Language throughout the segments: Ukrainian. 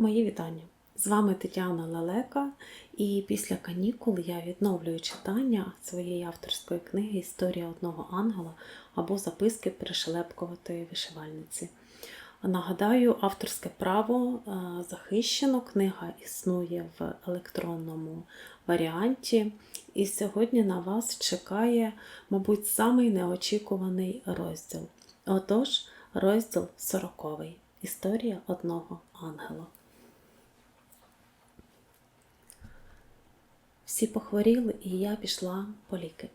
Мої вітання! З вами Тетяна Лелека, і після канікул я відновлюю читання своєї авторської книги Історія одного ангела або записки пришелепкуватої вишивальниці. Нагадаю, авторське право е, захищено, книга існує в електронному варіанті, і сьогодні на вас чекає, мабуть, самий неочікуваний розділ. Отож, розділ 40. Історія одного ангела. Всі похворіли, і я пішла по ліки.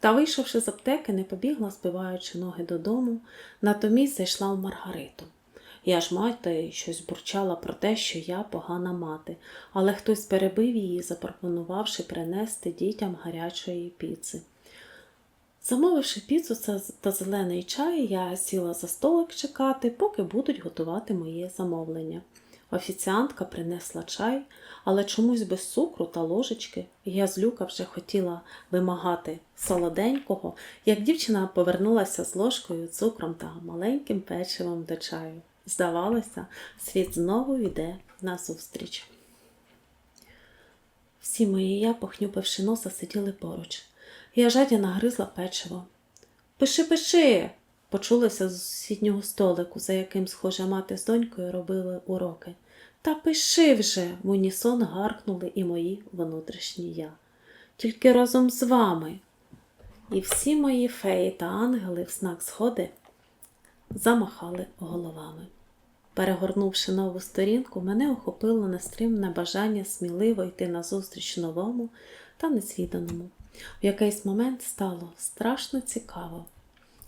Та, вийшовши з аптеки, не побігла, збиваючи ноги додому, натомість зайшла в Маргариту. Я ж мати щось бурчала про те, що я погана мати, але хтось перебив її, запропонувавши принести дітям гарячої піци. Замовивши піцу та зелений чай, я сіла за столик чекати, поки будуть готувати моє замовлення. Офіціантка принесла чай, але чомусь без цукру та ложечки. Я з люка вже хотіла вимагати солоденького, як дівчина повернулася з ложкою, цукром та маленьким печивом до чаю. Здавалося, світ знову йде назустріч. Всі мої я, похнюпивши носа, сиділи поруч. Я жадіна гризла печиво. Пиши, пиши. почулося з сусіднього столику, за яким схожа мати з донькою робили уроки. Та пиши вже, в унісон гаркнули і мої внутрішні я. Тільки разом з вами. І всі мої феї та ангели в знак згоди замахали головами. Перегорнувши нову сторінку, мене охопило нестримне бажання сміливо йти назустріч новому та незвіданому. В якийсь момент стало страшно цікаво.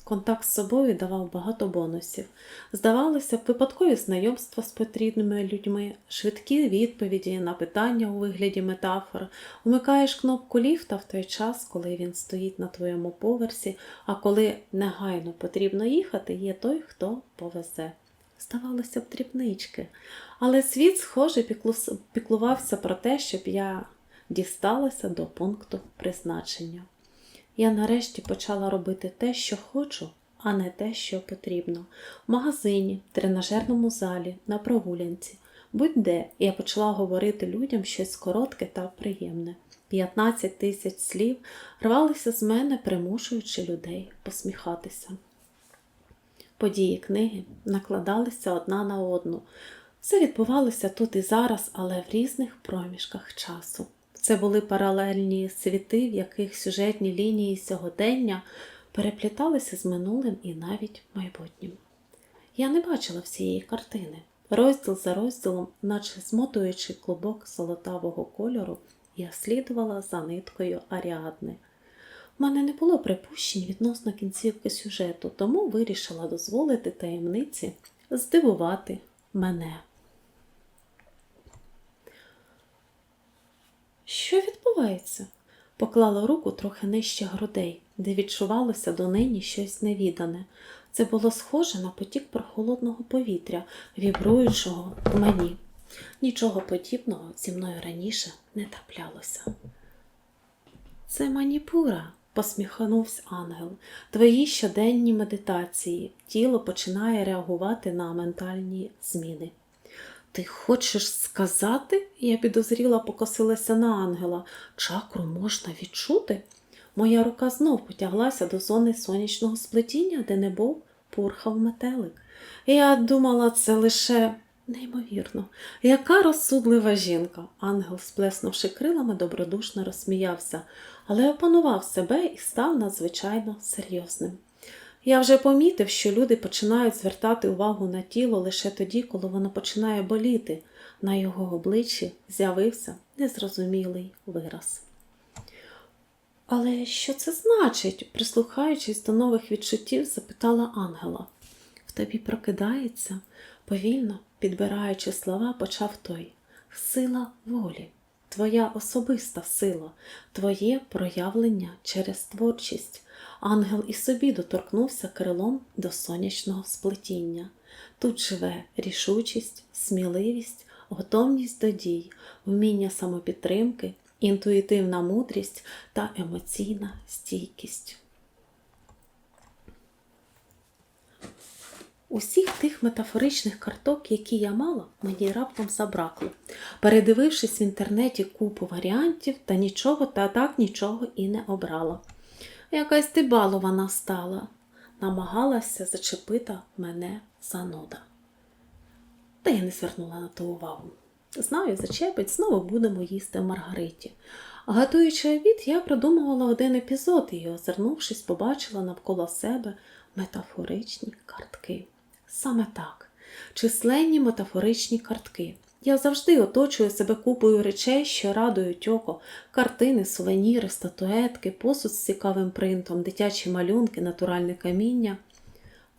Контакт з собою давав багато бонусів. Здавалося б, випадкові знайомства з потрібними людьми, швидкі відповіді на питання у вигляді метафор, умикаєш кнопку ліфта в той час, коли він стоїть на твоєму поверсі, а коли негайно потрібно їхати, є той, хто повезе. Здавалося б, дрібнички, але світ, схоже, піклувався про те, щоб я дісталася до пункту призначення. Я нарешті почала робити те, що хочу, а не те, що потрібно. В магазині, тренажерному залі, на прогулянці, будь-де я почала говорити людям щось коротке та приємне. 15 тисяч слів рвалися з мене, примушуючи людей посміхатися. Події книги накладалися одна на одну. Все відбувалося тут і зараз, але в різних проміжках часу. Це були паралельні світи, в яких сюжетні лінії сьогодення перепліталися з минулим і навіть майбутнім. Я не бачила всієї картини. Розділ за розділом, наче змотуючи клубок золотавого кольору, я слідувала за ниткою Аріадни. У мене не було припущень відносно кінцівки сюжету, тому вирішила дозволити таємниці здивувати мене. Що відбувається? Поклала руку трохи нижче грудей, де відчувалося донині щось невідане. Це було схоже на потік прохолодного повітря, вібруючого в мені. Нічого подібного зі мною раніше не траплялося. Це маніпура, посміхнувся ангел. Твої щоденні медитації. Тіло починає реагувати на ментальні зміни. Ти хочеш сказати? Я підозріла покосилася на ангела. Чакру можна відчути? Моя рука знов потяглася до зони сонячного сплетіння, де не був пурхав метелик. Я думала, це лише неймовірно, яка розсудлива жінка. Ангел, сплеснувши крилами, добродушно розсміявся, але опанував себе і став надзвичайно серйозним. Я вже помітив, що люди починають звертати увагу на тіло лише тоді, коли воно починає боліти. На його обличчі з'явився незрозумілий вираз. Але що це значить? прислухаючись до нових відчуттів, запитала Ангела. В тобі прокидається, повільно підбираючи слова, почав той сила волі, твоя особиста сила, твоє проявлення через творчість. Ангел і собі доторкнувся крилом до сонячного сплетіння. Тут живе рішучість, сміливість, готовність до дій, вміння самопідтримки, інтуїтивна мудрість та емоційна стійкість. Усіх тих метафоричних карток, які я мала, мені раптом забракло. Передивившись в інтернеті купу варіантів, та нічого, та так нічого і не обрала. Якась ти балована стала, намагалася зачепити мене зануда. Та я не звернула на то увагу. Знаю, зачепить, знову будемо їсти в Маргариті. Готуючи обід, я продумувала один епізод і, озирнувшись, побачила навколо себе метафоричні картки. Саме так, численні метафоричні картки. Я завжди оточую себе купою речей, що радують око, картини, сувеніри, статуетки, посуд з цікавим принтом, дитячі малюнки, натуральне каміння.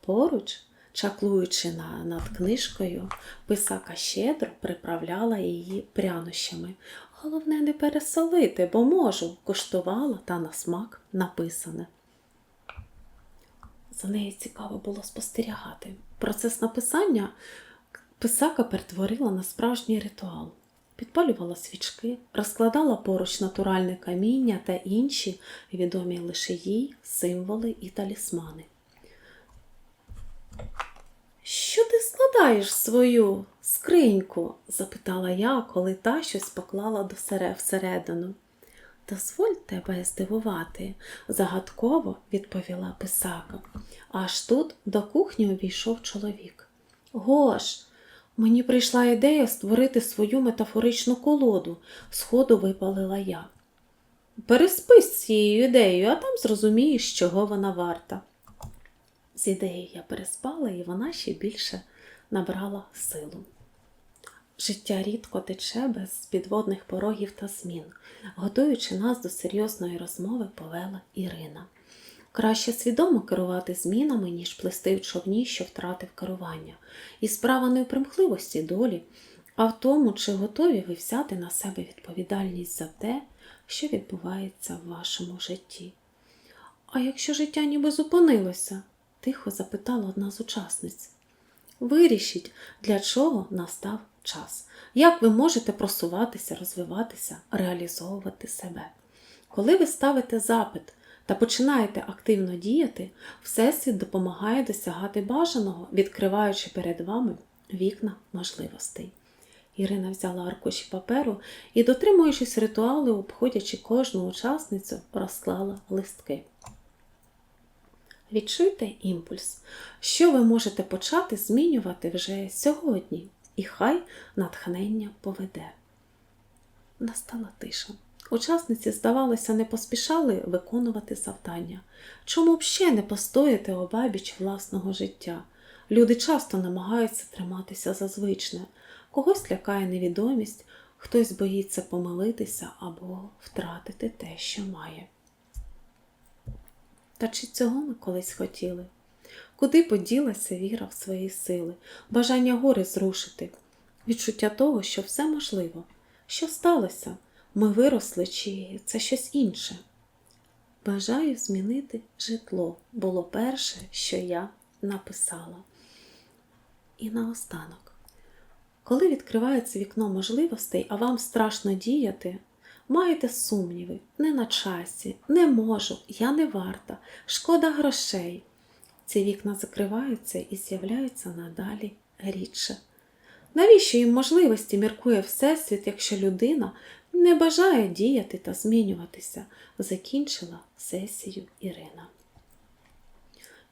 Поруч, чаклуючи на, над книжкою, писака щедро приправляла її прянощами. Головне не пересолити, бо можу, коштувала та на смак написане. За нею цікаво було спостерігати. Процес написання писака перетворила на справжній ритуал. Підпалювала свічки, розкладала поруч натуральне каміння та інші відомі лише їй символи і талісмани. Що ти складаєш свою скриньку? запитала я, коли та щось поклала до сере всередину. Дозволь тебе здивувати, загадково відповіла писака. Аж тут до кухні увійшов чоловік. Гош, мені прийшла ідея створити свою метафоричну колоду, сходу випалила я. Переспи з цією ідеєю, а там зрозумієш, чого вона варта. З ідеєю я переспала, і вона ще більше набрала силу. Життя рідко тече без підводних порогів та змін. Готуючи нас до серйозної розмови, повела Ірина. Краще свідомо керувати змінами, ніж плести в човні, що втратив керування. І справа не в примхливості долі, а в тому, чи готові ви взяти на себе відповідальність за те, що відбувається в вашому житті. А якщо життя ніби зупинилося? тихо запитала одна з учасниць. Вирішіть, для чого настав час. Як ви можете просуватися, розвиватися, реалізовувати себе? Коли ви ставите запит та починаєте активно діяти, Всесвіт допомагає досягати бажаного, відкриваючи перед вами вікна можливостей. Ірина взяла аркуші паперу і, дотримуючись ритуалу, обходячи кожну учасницю, розклала листки. Відчуйте імпульс, що ви можете почати змінювати вже сьогодні, і хай натхнення поведе. Настала тиша. Учасниці, здавалося, не поспішали виконувати завдання. Чому б ще не постояти обабіч власного життя? Люди часто намагаються триматися за звичне, когось лякає невідомість, хтось боїться помилитися або втратити те, що має. Та чи цього ми колись хотіли? Куди поділася віра в свої сили, бажання гори зрушити, відчуття того, що все можливо? Що сталося? Ми виросли, чи це щось інше? Бажаю змінити житло було перше, що я написала. І наостанок, коли відкривається вікно можливостей, а вам страшно діяти, Маєте сумніви, не на часі, не можу, я не варта, шкода грошей. Ці вікна закриваються і з'являються надалі рідше. Навіщо їм можливості міркує Всесвіт, якщо людина не бажає діяти та змінюватися? Закінчила сесію Ірина.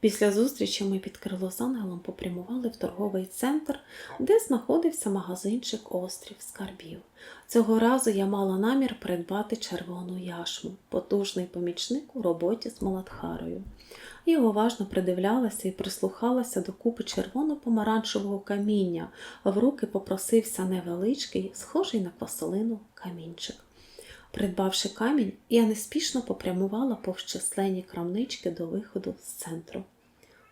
Після зустрічі ми під крило з ангелом попрямували в торговий центр, де знаходився магазинчик Острів Скарбів. Цього разу я мала намір придбати червону яшму, потужний помічник у роботі з Маладхарою. Я уважно придивлялася і прислухалася до купи червоно-помаранчевого каміння, в руки попросився невеличкий, схожий на квасолину камінчик. Придбавши камінь, я неспішно попрямувала повз численні крамнички до виходу з центру.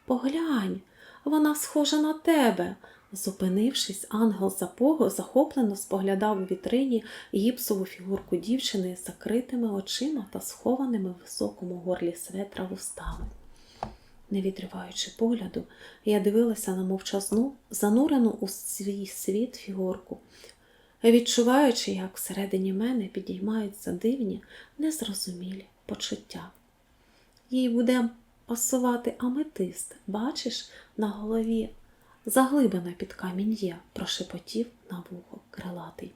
Поглянь, вона схожа на тебе. Зупинившись, ангел запого захоплено споглядав у вітрині гіпсову фігурку дівчини з закритими очима та схованими в високому горлі светра вустами. Не відриваючи погляду, я дивилася на мовчазну, занурену у свій світ фігурку, відчуваючи, як всередині мене підіймаються дивні, незрозумілі почуття. Їй буде пасувати аметист. Бачиш, на голові заглибина під камінь є, прошепотів на вухо крилатий.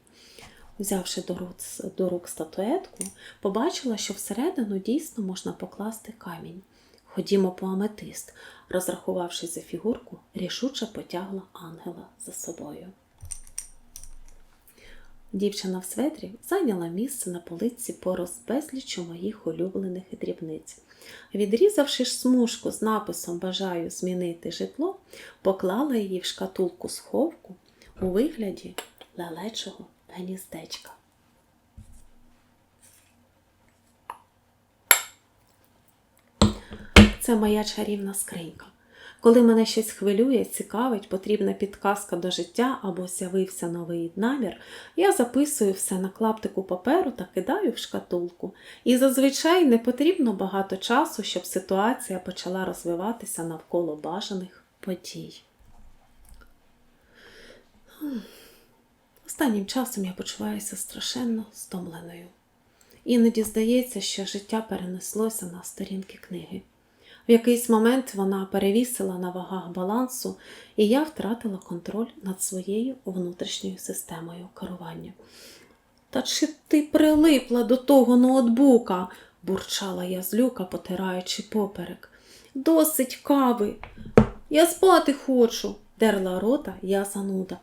Взявши до рук, до рук статуетку, побачила, що всередину дійсно можна покласти камінь. Ходімо по аметист, розрахувавшись за фігурку, рішуче потягла ангела за собою. Дівчина в светрі зайняла місце на полиці поруч з безліччю моїх улюблених дрібниць. Відрізавши смужку з написом Бажаю змінити житло, поклала її в шкатулку сховку у вигляді лелечого гніздечка. Це моя чарівна скринька. Коли мене щось хвилює, цікавить, потрібна підказка до життя або з'явився новий намір, я записую все на клаптику паперу та кидаю в шкатулку. І зазвичай не потрібно багато часу, щоб ситуація почала розвиватися навколо бажаних подій. Останнім часом я почуваюся страшенно стомленою. Іноді здається, що життя перенеслося на сторінки книги. В якийсь момент вона перевісила на вагах балансу, і я втратила контроль над своєю внутрішньою системою керування. Та чи ти прилипла до того ноутбука? бурчала я з люка, потираючи поперек. Досить кави. Я спати хочу, дерла рота я зануда.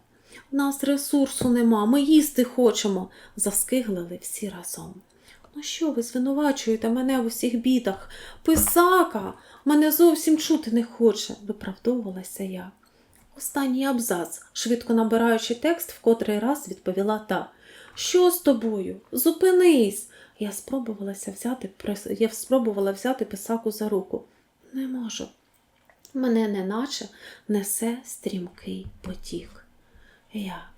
У нас ресурсу нема, ми їсти хочемо, заскиглили всі разом. Ну що ви звинувачуєте мене в усіх бідах? Писака, мене зовсім чути не хоче, виправдовувалася я. Останній абзац, швидко набираючи текст, в котрий раз відповіла та. Що з тобою? Зупинись. Я спробувалася взяти, я спробувала взяти писаку за руку. Не можу. Мене неначе несе стрімкий потік. Я,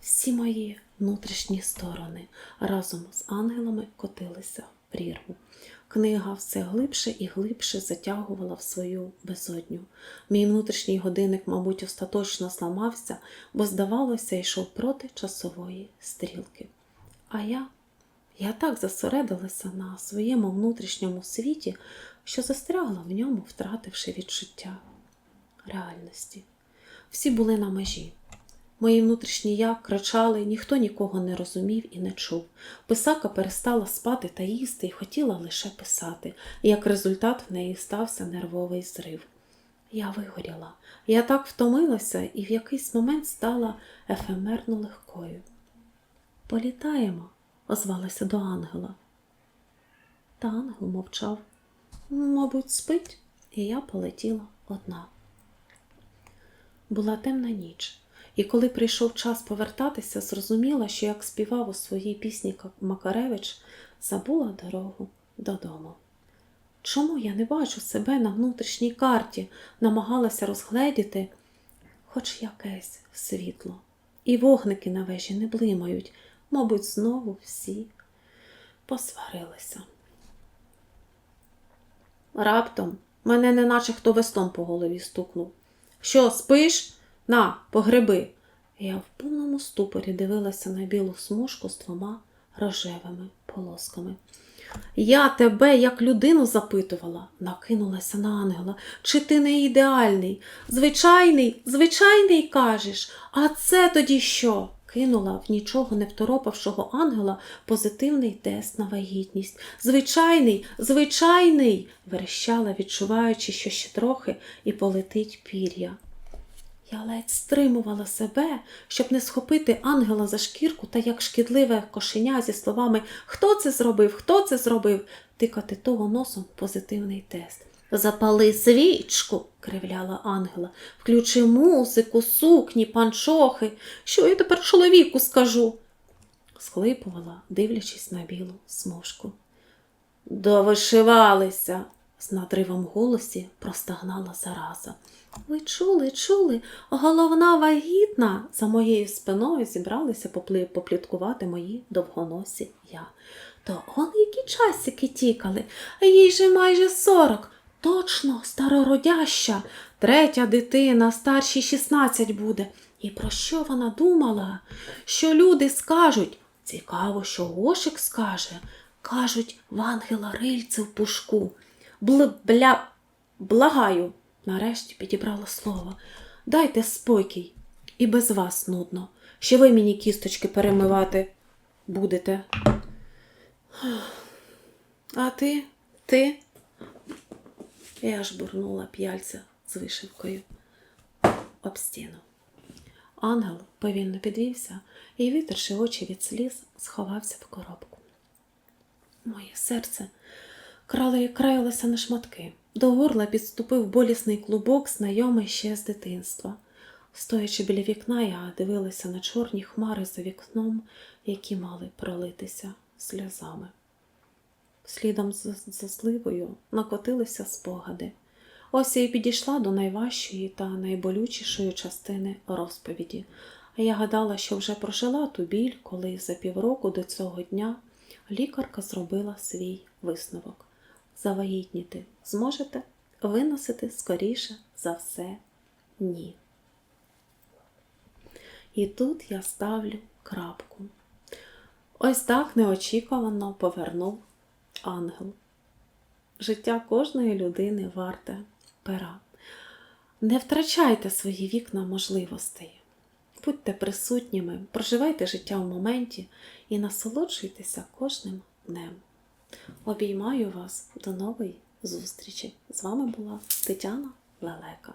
всі мої внутрішні сторони разом з ангелами котилися в прірву. Книга все глибше і глибше затягувала в свою безодню. Мій внутрішній годинник, мабуть, остаточно зламався, бо, здавалося, йшов проти часової стрілки. А я, я так зосередилася на своєму внутрішньому світі, що застрягла в ньому, втративши відчуття реальності. Всі були на межі. Мої внутрішні я кричали, ніхто нікого не розумів і не чув. Писака перестала спати та їсти і хотіла лише писати, і як результат в неї стався нервовий зрив. Я вигоріла, я так втомилася і в якийсь момент стала ефемерно легкою. Політаємо, озвалася до ангела. Та ангел мовчав. Мабуть, спить, і я полетіла одна. Була темна ніч. І коли прийшов час повертатися, зрозуміла, що як співав у своїй пісні Макаревич, забула дорогу додому. Чому я не бачу себе на внутрішній карті, намагалася розгледіти хоч якесь світло, і вогники на вежі не блимають, мабуть, знову всі посварилися. Раптом мене неначе хто вестом по голові стукнув. Що, спиш? На, погреби. Я в повному ступорі дивилася на білу смужку з двома рожевими полосками. Я тебе, як людину, запитувала, накинулася на ангела. Чи ти не ідеальний? Звичайний, звичайний кажеш, а це тоді що? Кинула в нічого не второпавшого ангела позитивний тест на вагітність. Звичайний, звичайний, верещала, відчуваючи, що ще трохи і полетить пір'я. Я ледь стримувала себе, щоб не схопити ангела за шкірку та як шкідливе кошеня зі словами Хто це зробив? Хто це зробив? тикати того носом позитивний тест. Запали свічку, кривляла ангела, включи музику, сукні, панчохи. Що я тепер чоловіку скажу? схлипувала, дивлячись на білу смужку. Довишивалися, з надривом голосі простагнала зараза. Ви чули, чули, головна вагітна. За моєю спиною зібралися попліткувати мої довгоносі я. То он які часики тікали, а їй же майже сорок. Точно, старородяща, третя дитина, старшій 16 буде. І про що вона думала? Що люди скажуть? Цікаво, що Гошик скаже. Кажуть, в ангела рильце в пушку. Бл-бля Благаю, нарешті підібрала слово. Дайте спокій. І без вас нудно. Ще ви мені кісточки перемивати будете. А ти? Ти? Я ж бурнула п'яльця з вишивкою об стіну. Ангел повільно підвівся і, витерши очі від сліз, сховався в коробку. Моє серце крало краялося на шматки. До горла підступив болісний клубок, знайомий ще з дитинства. Стоячи біля вікна, я дивилася на чорні хмари за вікном, які мали пролитися сльозами. Слідом за, зливою накотилися спогади. Ось я і підійшла до найважчої та найболючішої частини розповіді. А я гадала, що вже прожила ту біль, коли за півроку до цього дня лікарка зробила свій висновок. Завагітніти зможете, виносити скоріше за все ні. І тут я ставлю крапку. Ось так неочікувано повернув ангел. Життя кожної людини варте пера. Не втрачайте свої вікна можливостей. Будьте присутніми, проживайте життя в моменті і насолоджуйтеся кожним днем. Обіймаю вас до нової зустрічі. З вами була Тетяна Лелека.